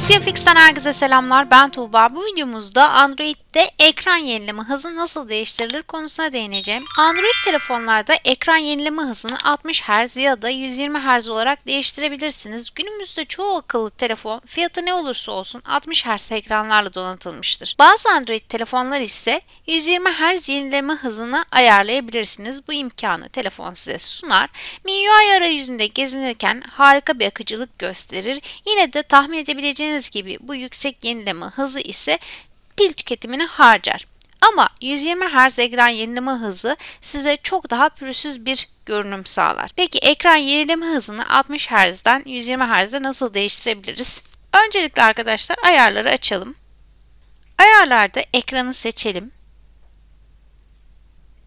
CFX'ten herkese selamlar. Ben Tuğba. Bu videomuzda Android'de ekran yenileme hızı nasıl değiştirilir konusuna değineceğim. Android telefonlarda ekran yenileme hızını 60 Hz ya da 120 Hz olarak değiştirebilirsiniz. Günümüzde çoğu akıllı telefon fiyatı ne olursa olsun 60 Hz ekranlarla donatılmıştır. Bazı Android telefonlar ise 120 Hz yenileme hızını ayarlayabilirsiniz. Bu imkanı telefon size sunar. MIUI arayüzünde gezinirken harika bir akıcılık gösterir. Yine de tahmin edebileceğiniz gibi bu yüksek yenileme hızı ise pil tüketimini harcar. Ama 120 Hz ekran yenileme hızı size çok daha pürüzsüz bir görünüm sağlar. Peki ekran yenileme hızını 60 Hz'den 120 Hz'e nasıl değiştirebiliriz? Öncelikle arkadaşlar ayarları açalım. Ayarlarda ekranı seçelim.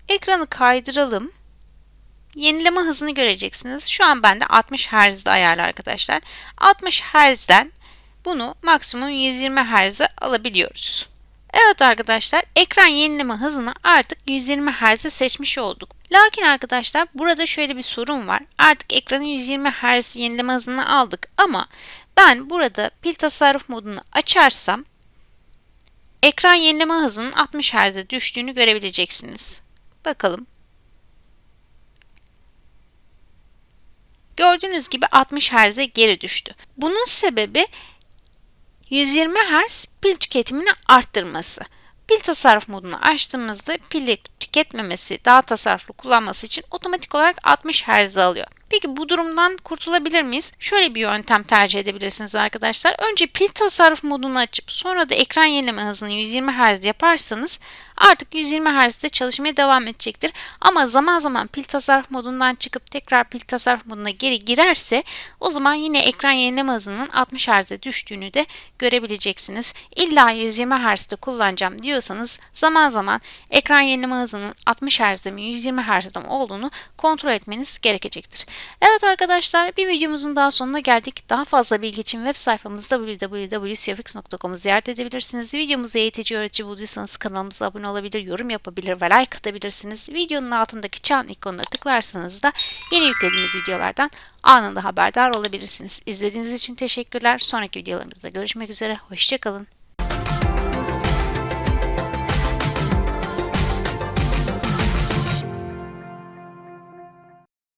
Ekranı kaydıralım. Yenileme hızını göreceksiniz. Şu an bende 60 Hz'de ayarlı arkadaşlar. 60 Hz'den bunu maksimum 120 Hz'e alabiliyoruz. Evet arkadaşlar ekran yenileme hızını artık 120 Hz'e seçmiş olduk. Lakin arkadaşlar burada şöyle bir sorun var. Artık ekranın 120 Hz yenileme hızını aldık ama ben burada pil tasarruf modunu açarsam ekran yenileme hızının 60 Hz'e düştüğünü görebileceksiniz. Bakalım. Gördüğünüz gibi 60 Hz'e geri düştü. Bunun sebebi 120 Hz pil tüketimini arttırması. Pil tasarruf modunu açtığımızda pili tüketmemesi, daha tasarruflu kullanması için otomatik olarak 60 Hz alıyor. Peki bu durumdan kurtulabilir miyiz? Şöyle bir yöntem tercih edebilirsiniz arkadaşlar. Önce pil tasarruf modunu açıp sonra da ekran yenileme hızını 120 Hz yaparsanız artık 120 Hz'de çalışmaya devam edecektir. Ama zaman zaman pil tasarruf modundan çıkıp tekrar pil tasarruf moduna geri girerse o zaman yine ekran yenileme hızının 60 Hz'e düştüğünü de görebileceksiniz. İlla 120 Hz'de kullanacağım diyorsanız zaman zaman ekran yenileme hızının 60 Hz'de mi 120 Hz'de mi olduğunu kontrol etmeniz gerekecektir. Evet arkadaşlar bir videomuzun daha sonuna geldik. Daha fazla bilgi için web sayfamızda www.cfx.com'u ziyaret edebilirsiniz. Videomuzu eğitici öğretici bulduysanız kanalımıza abone olabilir, yorum yapabilir ve like atabilirsiniz. Videonun altındaki çan ikonuna tıklarsanız da yeni yüklediğimiz videolardan anında haberdar olabilirsiniz. İzlediğiniz için teşekkürler. Sonraki videolarımızda görüşmek üzere. Hoşçakalın.